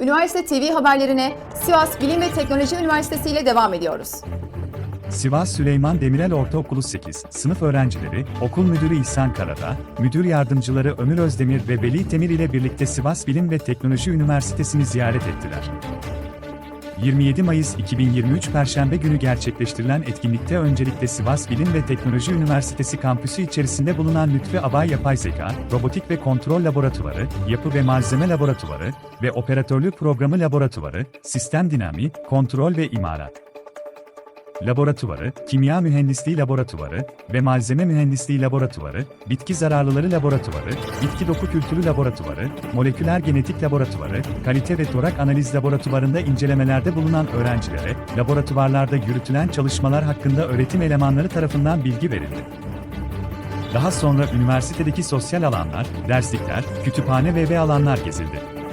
Üniversite TV haberlerine Sivas Bilim ve Teknoloji Üniversitesi ile devam ediyoruz. Sivas Süleyman Demirel Ortaokulu 8, sınıf öğrencileri, okul müdürü İhsan Karada, müdür yardımcıları Ömür Özdemir ve Veli Temir ile birlikte Sivas Bilim ve Teknoloji Üniversitesi'ni ziyaret ettiler. 27 Mayıs 2023 Perşembe günü gerçekleştirilen etkinlikte öncelikle Sivas Bilim ve Teknoloji Üniversitesi kampüsü içerisinde bulunan Lütfi Abay Yapay Zeka, Robotik ve Kontrol Laboratuvarı, Yapı ve Malzeme Laboratuvarı ve Operatörlük Programı Laboratuvarı, Sistem Dinamiği, Kontrol ve İmalat Laboratuvarı, Kimya Mühendisliği Laboratuvarı ve Malzeme Mühendisliği Laboratuvarı, Bitki Zararlıları Laboratuvarı, Bitki Doku Kültürü Laboratuvarı, Moleküler Genetik Laboratuvarı, Kalite ve Torak Analiz Laboratuvarında incelemelerde bulunan öğrencilere, laboratuvarlarda yürütülen çalışmalar hakkında öğretim elemanları tarafından bilgi verildi. Daha sonra üniversitedeki sosyal alanlar, derslikler, kütüphane ve ve alanlar gezildi.